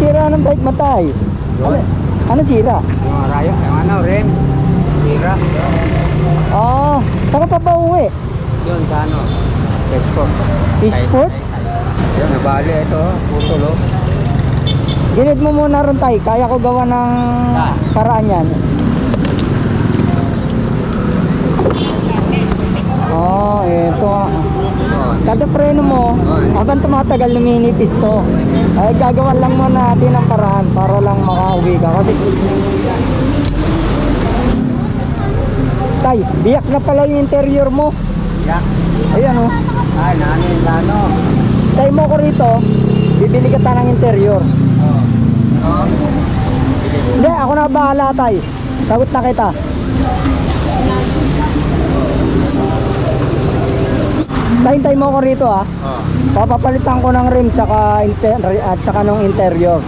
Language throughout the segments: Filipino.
sira ng bike mo tay? Ano, ano sira? Yung rayo, yung ano, rim. Tira. Ah, saan ka pa ba uwi? Yun, sa ano. Passport. Fishport? Yun, nabali ito. Putol, oh. Ginid mo muna ron tay, kaya ko gawa ng Ah. paraan yan. Oh, eto nga. Oh, Kada preno mo, habang tumatagal luminipis to. Ay gagawan lang mo natin ng paraan para lang makauwi ka. Kasi Tay, biyak na pala yung interior mo. yak. Ayan oh. Ay, nanin sa ano. Tay mo ko rito, bibili ka ta ng interior. Oh. Oh. Hindi, ako na bahala tay. Sagot na kita. Tay, tay mo ko rito ah. Oh. Papapalitan ko ng rim tsaka inter at tsaka ng interior.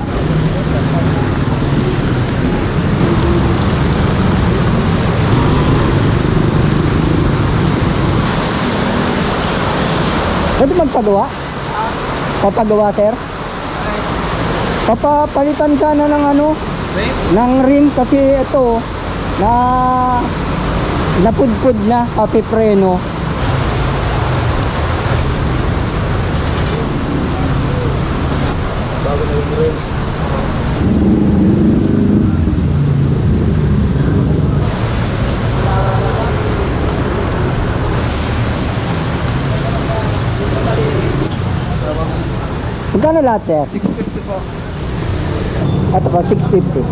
Pwede magpagawa? Papagawa, sir? Papapalitan sana ng ano, Rim? ng rim kasi ito na napudpud na pati preno. Magkano lahat, sir? 650 po. Ito pa, 650.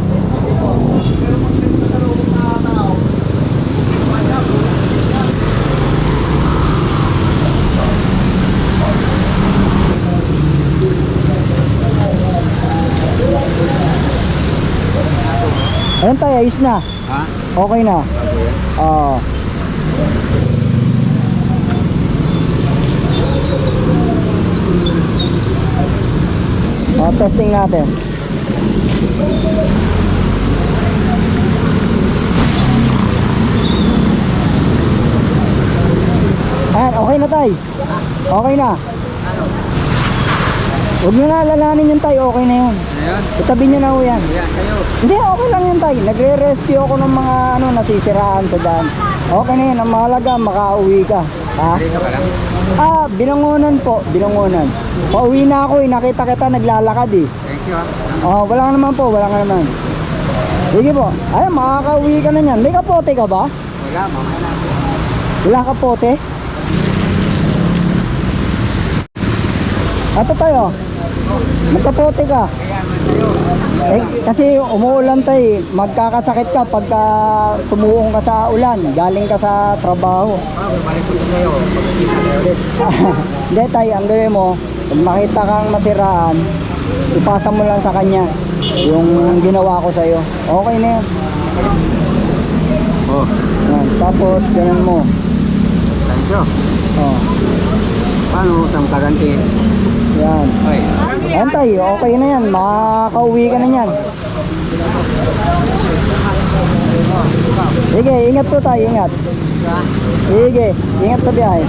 Ayun tayo, ayos na. Ha? Okay na. Bago yan. Oo. Oh, testing natin. Ayan, okay na tay. Okay na. Huwag nyo na alalahanin yung tay, okay na yun. Ayan. Itabi nyo na ho yan. Ayan, kayo. Hindi, okay lang yun tay. Nagre-rescue ako ng mga ano, nasisiraan sa daan. Okay na yun, ang mahalaga, makauwi ka. Ha? Dito ka lang. Ah, binangonan po, binangonan. Pauwi na ako eh, nakita kita naglalakad eh. Thank you, ha. Oh, wala ka naman po, wala ka naman. Sige po. Ay, makakauwi ka na niyan. May kapote ka ba? Wala, mamaya na. Wala kapote? Ato tayo. Magkapote ka. Kaya. Eh, kasi umuulan tayo. Magkakasakit ka pagka sumuong ka sa ulan. Galing ka sa trabaho. Oh, balik ko na ulit. Hindi tayo, ang gawin mo, pag makita kang masiraan, ipasa mo lang sa kanya yung ginawa ko sa'yo. Okay na yan. Oh, yan. Tapos, ganun mo. thank you. Oh, Paano utang kaganti? Yan. Yan okay na yan. Makakauwi ka na yan. Sige, ingat po tayo, ingat. Sige, ingat sa biyahe.